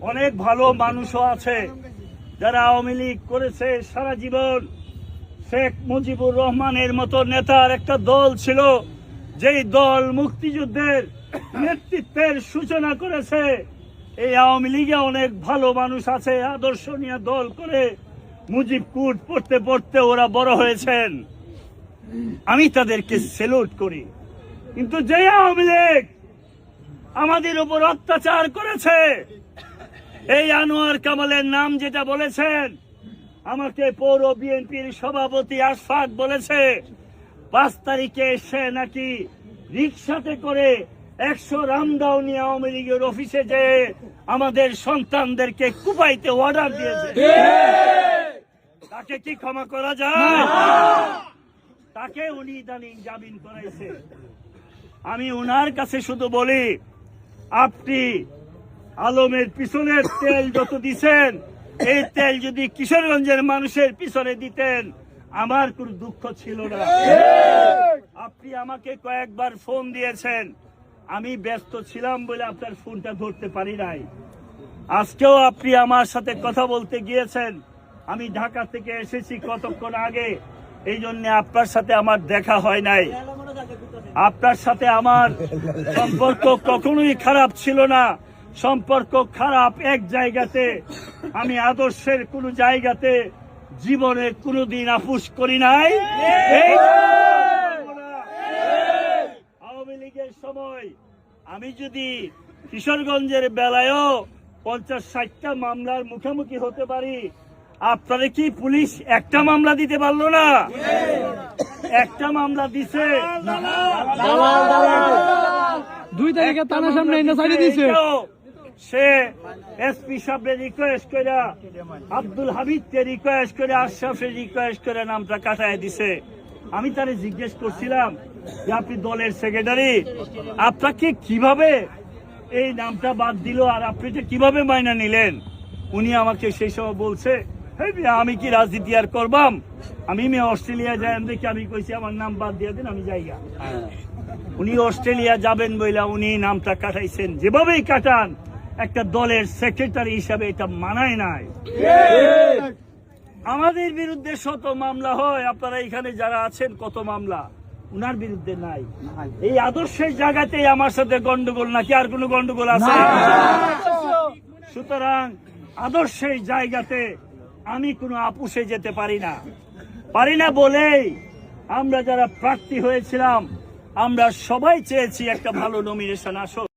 অনেক ভালো মানুষও আছে। যারা আওয়ামী লীগ করেছে সারা জীবন। শেখ মুজিবুর রহমানের মতো নেতার একটা দল ছিল, যেই দল মুক্তিযুদ্ধের নেতৃত্বের সূচনা করেছে। এই আওয়ামী লীগে অনেক ভালো মানুষ আছে, আদর্শনীয় দল করে মুজিব কুট পড়তে পড়তে ওরা বড় হয়েছেন। আমি তাদেরকে সেলুট করি। কিন্তু যে আওয়ামী লীগ আমাদের উপর অত্যাচার করেছে এই আনোয়ার কামালের নাম যেটা বলেছেন, আমাকে পৌর বিএনপির সভাপতি আশফাক বলেছে, পাঁচ তারিখে সে নাকি রিক্সাতে করে একশো রামদাও নিয়ে আওয়ামী লীগের অফিসে যে আমাদের সন্তানদেরকে কুপাইতে অর্ডার দিয়েছে। তাকে কি ক্ষমা করা যায়? তাকে উনি ইদানিং জামিন করাইছে। আমি উনার কাছে শুধু বলি, আপনি আলমের পিছনের তেল যত দিছেন, এই তেল যদি কিশোরগঞ্জের মানুষের পিছনে দিতেন, আমার কোনো দুঃখ ছিল না। আপনি আমাকে কয়েকবার ফোন দিয়েছেন। আমি ব্যস্ত ছিলাম বলে আপনার ফোনটা ধরতে পারি নাই। আজকেও আপনি আমার সাথে কথা বলতে গিয়েছেন। আমি ঢাকা থেকে এসেছি কতক্ষণ আগে, এই জন্য আপনার সাথে আমার দেখা হয় নাই। আপনার সাথে আমার সম্পর্ক কখনোই খারাপ ছিল না। সম্পর্ক খারাপ এক জায়গাতে আমি আদর্শের কোন জায়গাতে জীবনে কোনোদিন আপুস করি নাই। আওয়ামী লীগের সময় আমি যদি কিশোরগঞ্জের বেলায়ও পঞ্চাশ ষাটটা মামলার মুখোমুখি হতে পারি আপনারা কি পুলিশ একটা মামলা দিতে পারল না? একটা মামলা দিছে। দুই তারিখে থানার সামনে দিছে সে এসপি সাহেবের রিকোয়েস্ট করে আব্দুল হামিদকে রিকোয়েস্ট করে আশরাফের রিকোয়েস্ট করে নামটা কাটায় দিছে। আমি তারে জিজ্ঞেস করছিলাম যে আপনি দলের সেক্রেটারি আপনাকে কীভাবে এই নামটা বাদ দিল আর আপনি এটা কীভাবে মাইনা নিলেন? উনি আমাকে সেই সময় বলছে "হেই মিয়া, আমি কি রাজনীতি আর করবাম? আমি মেয়ে অস্ট্রেলিয়া যাই দেখি আমি কইছি আমার নাম বাদ দিয়ে দিন আমি যাইগা উনি অস্ট্রেলিয়া যাবেন বইলা উনি নামটা কাটাইছেন। যেভাবেই কাটান একটা দলের সেক্রেটারি হিসাবে এটা মানায় নাই। আমাদের বিরুদ্ধে শত মামলা হয়। আপনারা এখানে যারা আছেন কত মামলা? উনার বিরুদ্ধে নাই। এই আদর্শের জায়গাতেই আমার সাথে গন্ডগোল নাকি আর কোনো গন্ডগোল আছে? সুতরাং আদর্শের জায়গাতে আমি কোনো আপুসে যেতে পারি না। পারি না বলেই আমরা যারা প্রার্থী হয়েছিলাম আমরা সবাই চেয়েছি একটা ভালো নমিনেশন আসুক।